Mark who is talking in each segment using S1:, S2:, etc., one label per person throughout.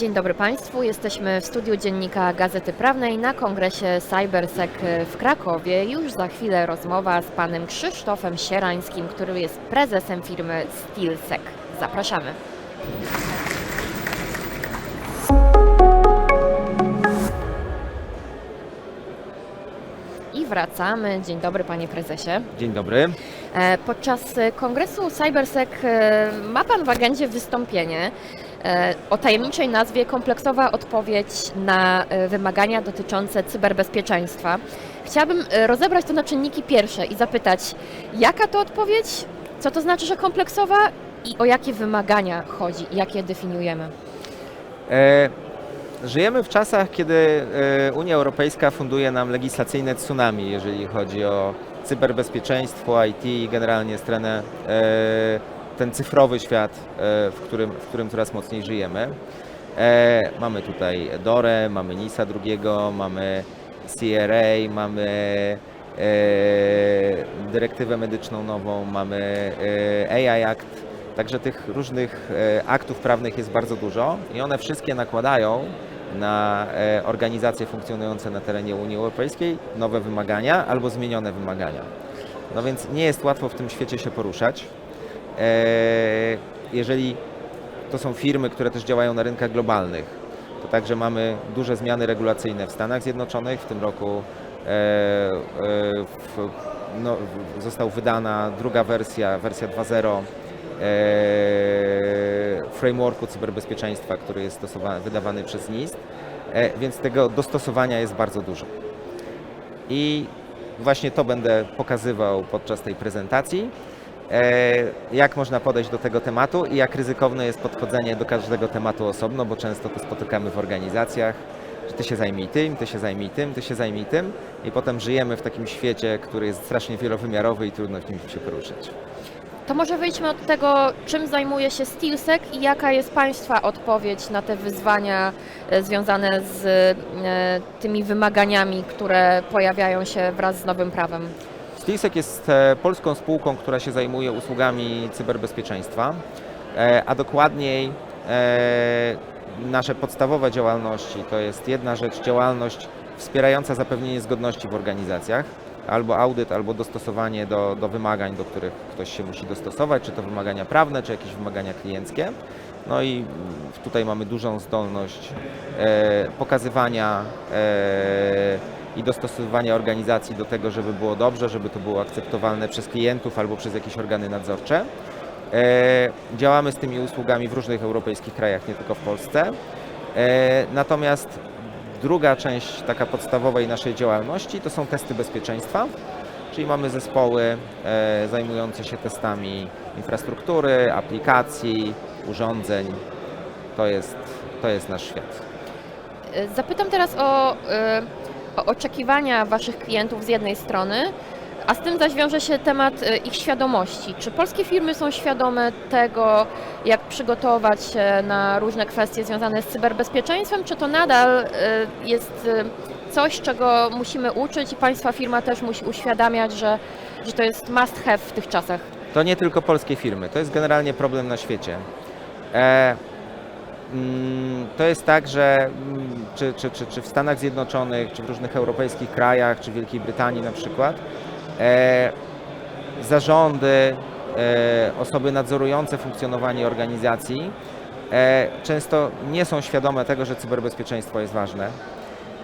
S1: Dzień dobry Państwu. Jesteśmy w studiu Dziennika Gazety Prawnej na kongresie CyberSec w Krakowie. Już za chwilę rozmowa z panem Krzysztofem Sierańskim, który jest prezesem firmy SteelSec. Zapraszamy. I wracamy. Dzień dobry panie prezesie.
S2: Dzień dobry.
S1: E, Podczas kongresu CyberSec e, ma Pan w agendzie wystąpienie o tajemniczej nazwie Kompleksowa odpowiedź na e, wymagania dotyczące cyberbezpieczeństwa. Chciałabym e, rozebrać to na czynniki pierwsze i zapytać, jaka to odpowiedź, co to znaczy, że kompleksowa i o jakie wymagania chodzi jak je definiujemy.
S2: E, żyjemy w czasach, kiedy e, Unia Europejska funduje nam legislacyjne tsunami, jeżeli chodzi o cyberbezpieczeństwo, IT i generalnie stronę, e, ten cyfrowy świat, e, w, którym, w którym coraz mocniej żyjemy. E, mamy tutaj DORę, mamy NISA drugiego, mamy CRA, mamy e, dyrektywę medyczną nową, mamy AI Act, Także tych różnych aktów prawnych jest bardzo dużo i one wszystkie nakładają na organizacje funkcjonujące na terenie Unii Europejskiej nowe wymagania albo zmienione wymagania. No więc nie jest łatwo w tym świecie się poruszać. E, Jeżeli to są firmy, które też działają na rynkach globalnych, to także mamy duże zmiany regulacyjne w Stanach Zjednoczonych. W tym roku e, e, w, no, został wydana druga wersja, wersja 2.0 e, frameworku cyberbezpieczeństwa, który jest wydawany przez NIST, więc tego dostosowania jest bardzo dużo. I właśnie to będę pokazywał podczas tej prezentacji, jak można podejść do tego tematu i jak ryzykowne jest podchodzenie do każdego tematu osobno, bo często to spotykamy w organizacjach, że ty się zajmij tym, ty się zajmij tym, ty się zajmij tym i potem żyjemy w takim świecie, który jest strasznie wielowymiarowy i trudno w nim się poruszyć.
S1: To może wyjdźmy od tego, czym zajmuje się SteelSec i jaka jest Państwa odpowiedź na te wyzwania e, związane z e, tymi wymaganiami, które pojawiają się wraz z nowym prawem.
S2: Steelsec jest e, polską spółką, która się zajmuje usługami cyberbezpieczeństwa, e, a dokładniej e, nasze podstawowe działalności to jest jedna rzecz, działalność wspierająca zapewnienie zgodności w organizacjach, albo audyt, albo dostosowanie do, do wymagań, do których ktoś się musi dostosować, czy to wymagania prawne, czy jakieś wymagania klienckie. No i tutaj mamy dużą zdolność e, pokazywania e, i dostosowywania organizacji do tego, żeby było dobrze, żeby to było akceptowalne przez klientów albo przez jakieś organy nadzorcze. E, działamy z tymi usługami w różnych europejskich krajach, nie tylko w Polsce. E, natomiast druga część taka podstawowej naszej działalności to są testy bezpieczeństwa, czyli mamy zespoły e, zajmujące się testami infrastruktury, aplikacji, urządzeń. To jest, to jest nasz świat.
S1: Zapytam teraz o oczekiwania Waszych klientów z jednej strony, a z tym zaś wiąże się temat e, ich świadomości. Czy polskie firmy są świadome tego, jak przygotować się na różne kwestie związane z cyberbezpieczeństwem, czy to nadal e, jest e, coś, czego musimy uczyć i Państwa firma też musi uświadamiać, że, że to jest must have w tych czasach?
S2: To nie tylko polskie firmy, to jest generalnie problem na świecie. To jest tak, że mm, czy, czy, czy, czy w Stanach Zjednoczonych, czy w różnych europejskich krajach, czy w Wielkiej Brytanii na przykład, e, zarządy, e, osoby nadzorujące funkcjonowanie organizacji e, często nie są świadome tego, że cyberbezpieczeństwo jest ważne.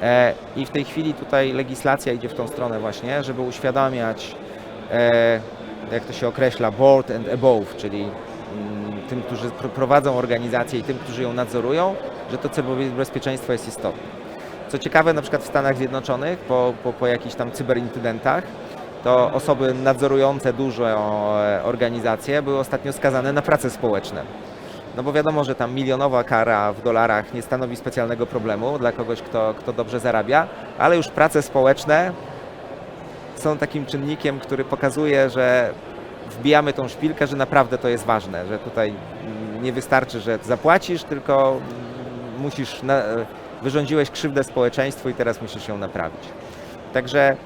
S2: E, I w tej chwili tutaj legislacja idzie w tą stronę właśnie, żeby uświadamiać e, jak to się określa, board and above, czyli mm, tym, którzy pr- prowadzą organizację i tym, którzy ją nadzorują, że to cyberbezpieczeństwo jest istotne. Co ciekawe, na przykład w Stanach Zjednoczonych, po, po, po jakichś tam cyberincydentach, to osoby nadzorujące duże organizacje były ostatnio skazane na prace społeczne. No bo wiadomo, że tam milionowa kara w dolarach nie stanowi specjalnego problemu dla kogoś, kto, kto dobrze zarabia, ale już prace społeczne są takim czynnikiem, który pokazuje, że wbijamy tą szpilkę, że naprawdę to jest ważne, że tutaj nie wystarczy, że zapłacisz, tylko musisz, na, wyrządziłeś krzywdę społeczeństwu i teraz musisz ją naprawić. Także e,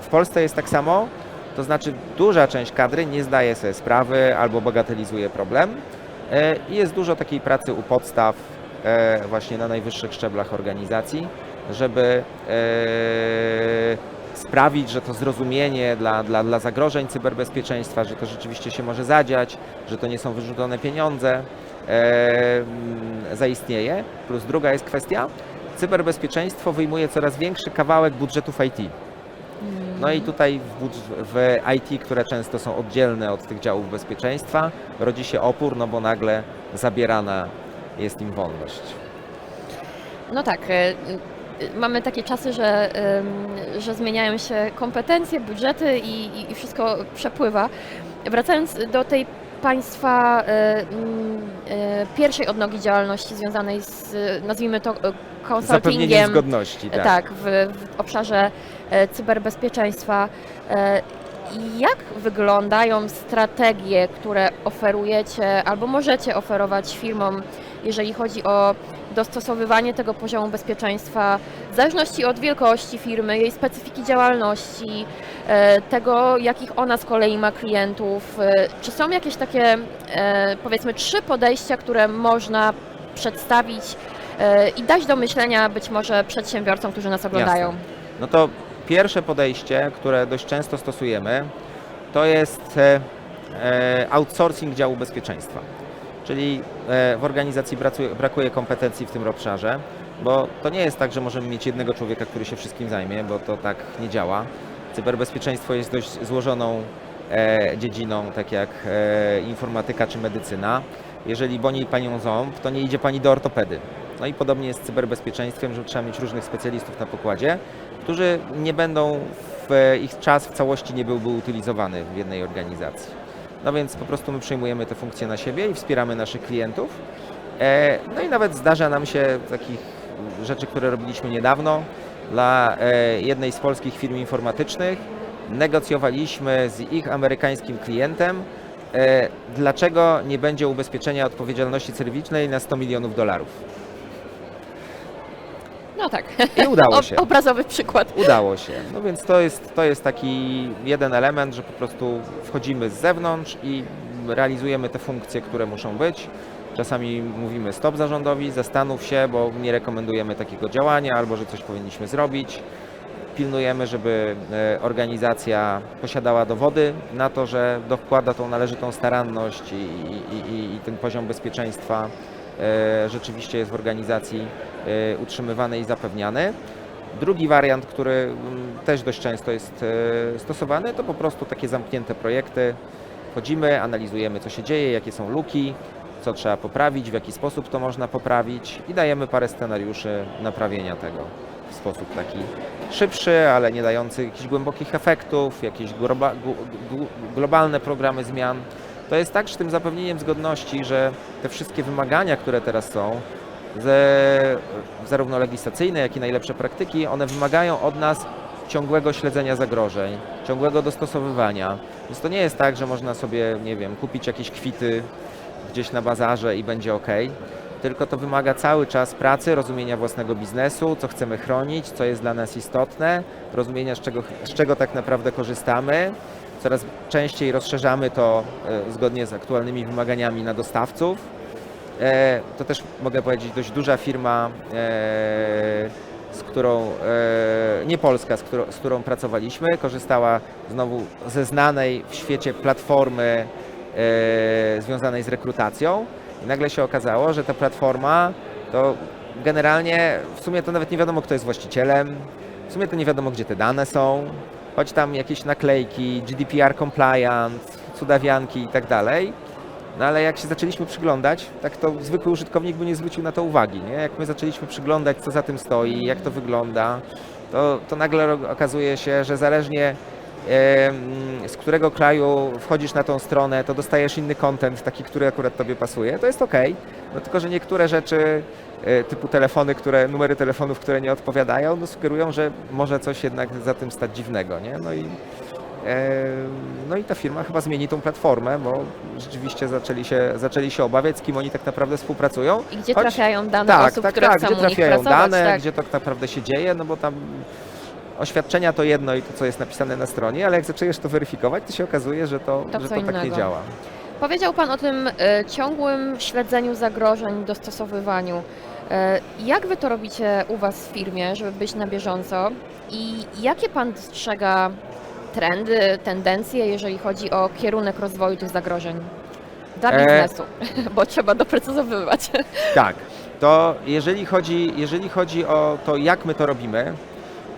S2: w Polsce jest tak samo, to znaczy duża część kadry nie zdaje sobie sprawy albo bagatelizuje problem e, i jest dużo takiej pracy u podstaw, e, właśnie na najwyższych szczeblach organizacji, żeby sprawić, że to zrozumienie dla, dla, dla zagrożeń cyberbezpieczeństwa, że to rzeczywiście się może zadziać, że to nie są wyrzucone pieniądze, e, zaistnieje. Plus druga jest kwestia, cyberbezpieczeństwo wyjmuje coraz większy kawałek budżetów IT. No i tutaj w, w IT, które często są oddzielne od tych działów bezpieczeństwa, rodzi się opór, no bo nagle zabierana jest im wolność.
S1: No tak, e, mamy takie czasy, że, że zmieniają się kompetencje, budżety i, i- wszystko przepływa. Wracając do tej Państwa e, e, pierwszej odnogi działalności związanej z, nazwijmy to, e, konsultingiem,
S2: zgodności, tak.
S1: tak, w, w obszarze cyberbezpieczeństwa. Jak wyglądają strategie, które oferujecie albo możecie oferować firmom, jeżeli chodzi o dostosowywanie tego poziomu bezpieczeństwa w zależności od wielkości firmy, jej specyfiki działalności, e, tego jakich ona z kolei ma klientów? E, Czy są jakieś takie, e, powiedzmy, trzy podejścia, które można przedstawić i dać do myślenia być może przedsiębiorcom, którzy nas oglądają?
S2: No to pierwsze podejście, które dość często stosujemy, to jest outsourcing działu bezpieczeństwa. Czyli e, w organizacji brakuje kompetencji w tym obszarze, bo to nie jest tak, że możemy mieć jednego człowieka, który się wszystkim zajmie, bo to tak nie działa. Cyberbezpieczeństwo jest dość złożoną e, dziedziną, tak jak e, informatyka czy medycyna. Jeżeli boli Panią ząb, to nie idzie Pani do ortopedy. No i podobnie jest z cyberbezpieczeństwem, że trzeba mieć różnych specjalistów na pokładzie, którzy nie będą, w, ich czas w całości nie byłby utylizowany w jednej organizacji. No więc po prostu my przejmujemy te funkcje na siebie i wspieramy naszych klientów. E, No i nawet zdarza nam się takich rzeczy, które robiliśmy niedawno dla e, jednej z polskich firm informatycznych. Negocjowaliśmy z ich amerykańskim klientem, e, dlaczego nie będzie ubezpieczenia odpowiedzialności cywilnej na 100 milionów dolarów.
S1: Tak,
S2: I udało się.
S1: obrazowy przykład.
S2: Udało się. No więc to jest, to jest taki jeden element, że po prostu wchodzimy z zewnątrz i realizujemy te funkcje, które muszą być. Czasami mówimy stop zarządowi, zastanów się, bo nie rekomendujemy takiego działania albo że coś powinniśmy zrobić. Pilnujemy, żeby e, organizacja posiadała dowody na to, że dokłada tą należytą staranność i, i, i, i ten poziom bezpieczeństwa rzeczywiście jest w organizacji e, utrzymywany i zapewniany. Drugi wariant, który mm, też dość często jest e, stosowany, to po prostu takie zamknięte projekty. Wchodzimy, analizujemy, co się dzieje, jakie są luki, co trzeba poprawić, w jaki sposób to można poprawić i dajemy parę scenariuszy naprawienia tego w sposób taki szybszy, ale nie dający jakichś głębokich efektów, jakieś globalne programy zmian. To jest tak z tym zapewnieniem zgodności, że te wszystkie wymagania, które teraz są, ze, zarówno legislacyjne, jak i najlepsze praktyki, one wymagają od nas ciągłego śledzenia zagrożeń, ciągłego dostosowywania. Więc to nie jest tak, że można sobie, nie wiem, kupić jakieś kwity gdzieś na bazarze i będzie ok. Tylko to wymaga cały czas pracy, rozumienia własnego biznesu, co chcemy chronić, co jest dla nas istotne, rozumienia z czego, z czego tak naprawdę korzystamy. Coraz częściej rozszerzamy to e, zgodnie z aktualnymi wymaganiami na dostawców. E, To też mogę powiedzieć dość duża firma, e, z którą, nie polska, z którą, z którą pracowaliśmy, korzystała znowu ze znanej w świecie platformy związanej z rekrutacją. I nagle się okazało, że ta platforma to generalnie w sumie to nawet nie wiadomo kto jest właścicielem, w sumie to nie wiadomo gdzie te dane są, choć tam jakieś naklejki, GDPR compliant, cudawianki i tak dalej. No ale jak się zaczęliśmy przyglądać, tak to zwykły użytkownik by nie zwrócił na to uwagi, nie? Jak my zaczęliśmy przyglądać, co za tym stoi, jak to wygląda, to, to nagle okazuje się, że zależnie z którego kraju wchodzisz na tą stronę, to dostajesz inny content, taki, który akurat tobie pasuje. To jest ok, no tylko, że niektóre rzeczy typu telefony, które, numery telefonów, które nie odpowiadają, no sugerują, że może coś jednak za tym stać dziwnego, nie? No i E, No i ta firma chyba zmieni tą platformę, bo rzeczywiście zaczęli się, zaczęli się obawiać, z kim oni tak naprawdę współpracują.
S1: I gdzie
S2: Choć-
S1: trafiają dane
S2: tak,
S1: osób,
S2: tak,
S1: które
S2: tak,
S1: chcą
S2: gdzie trafiają
S1: pracować.
S2: dane,
S1: tak.
S2: gdzie to tak naprawdę się dzieje, no bo tam oświadczenia to jedno i to, co jest napisane na stronie, ale jak zaczęlisz to weryfikować, to się okazuje, że to,
S1: To
S2: że to tak nie działa.
S1: Powiedział Pan o tym e, ciągłym śledzeniu zagrożeń, dostosowywaniu. E, Jak Wy to robicie u Was w firmie, żeby być na bieżąco? I jakie Pan dostrzega trendy, tendencje, jeżeli chodzi o kierunek rozwoju tych zagrożeń dla
S2: E,
S1: biznesu? Bo trzeba doprecyzowywać.
S2: Tak, to jeżeli chodzi, jeżeli chodzi o to, jak my to robimy,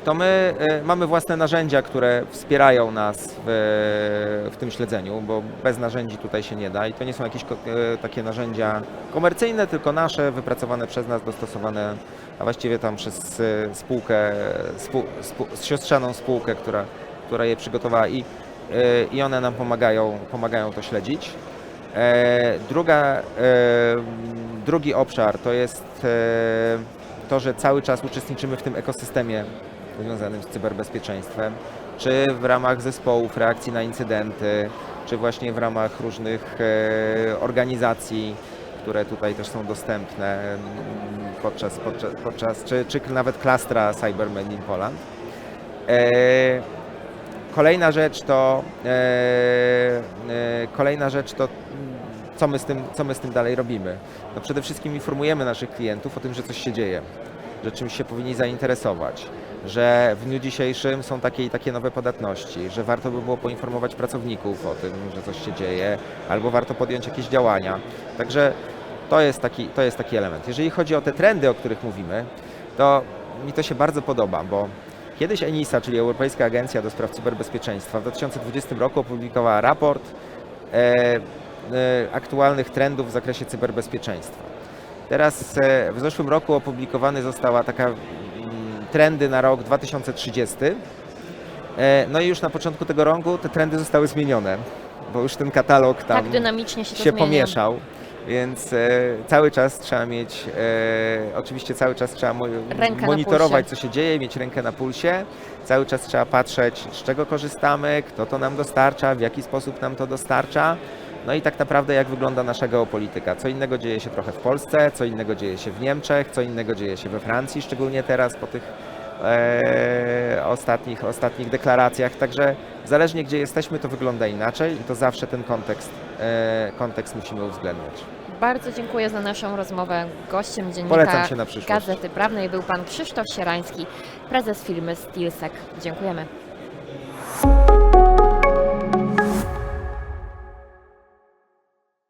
S2: to my e, mamy własne narzędzia, które wspierają nas w, w tym śledzeniu, bo bez narzędzi tutaj się nie da i to nie są jakieś e, takie narzędzia komercyjne, tylko nasze, wypracowane przez nas, dostosowane, a właściwie tam przez e, spółkę, spół, spół, siostrzaną spółkę, która, która je przygotowała i, i one nam pomagają, pomagają to śledzić. Druga, drugi obszar to jest to, że cały czas uczestniczymy w tym ekosystemie związanym z cyberbezpieczeństwem, czy w ramach zespołów reakcji na incydenty, czy właśnie w ramach różnych e, organizacji, które tutaj też są dostępne mm, podczas, podczas, podczas czy, czy nawet klastra Cybermen in Poland. E, Kolejna rzecz to e, kolejna rzecz to mm, co my, z tym, co my z tym dalej robimy. No przede wszystkim informujemy naszych klientów o tym, że coś się dzieje, że czymś się powinni zainteresować, że w dniu dzisiejszym są takie i takie nowe podatności, że warto by było poinformować pracowników o tym, że coś się dzieje, albo warto podjąć jakieś działania. Także to jest taki, to jest taki element. Jeżeli chodzi o te trendy, o których mówimy, to mi to się bardzo podoba, bo Kiedyś ENISA, czyli Europejska Agencja do Spraw Cyberbezpieczeństwa, w 2020 roku opublikowała raport e, e, aktualnych trendów w zakresie cyberbezpieczeństwa. Teraz e, w zeszłym roku opublikowana została taka trendy na rok 2030. E, no i już na początku tego roku te trendy zostały zmienione, bo już ten katalog tam
S1: tak dynamicznie się
S2: się pomieszał. Więc e, cały czas trzeba mieć, e, oczywiście cały czas trzeba mo- monitorować, co się dzieje, mieć rękę na pulsie. Cały czas trzeba patrzeć, z czego korzystamy, kto to nam dostarcza, w jaki sposób nam to dostarcza. No i tak naprawdę jak wygląda nasza geopolityka. Co innego dzieje się trochę w Polsce, co innego dzieje się w Niemczech, co innego dzieje się we Francji, szczególnie teraz po tych e, ostatnich, ostatnich deklaracjach. Także zależnie gdzie jesteśmy, to wygląda inaczej i to zawsze ten kontekst, e, kontekst musimy uwzględniać.
S1: Bardzo dziękuję za naszą rozmowę. Gościem dziennika
S2: Polecam się na przyszłość.
S1: Gazety Prawnej był pan Krzysztof Sierański, prezes firmy Stilsec. Dziękujemy.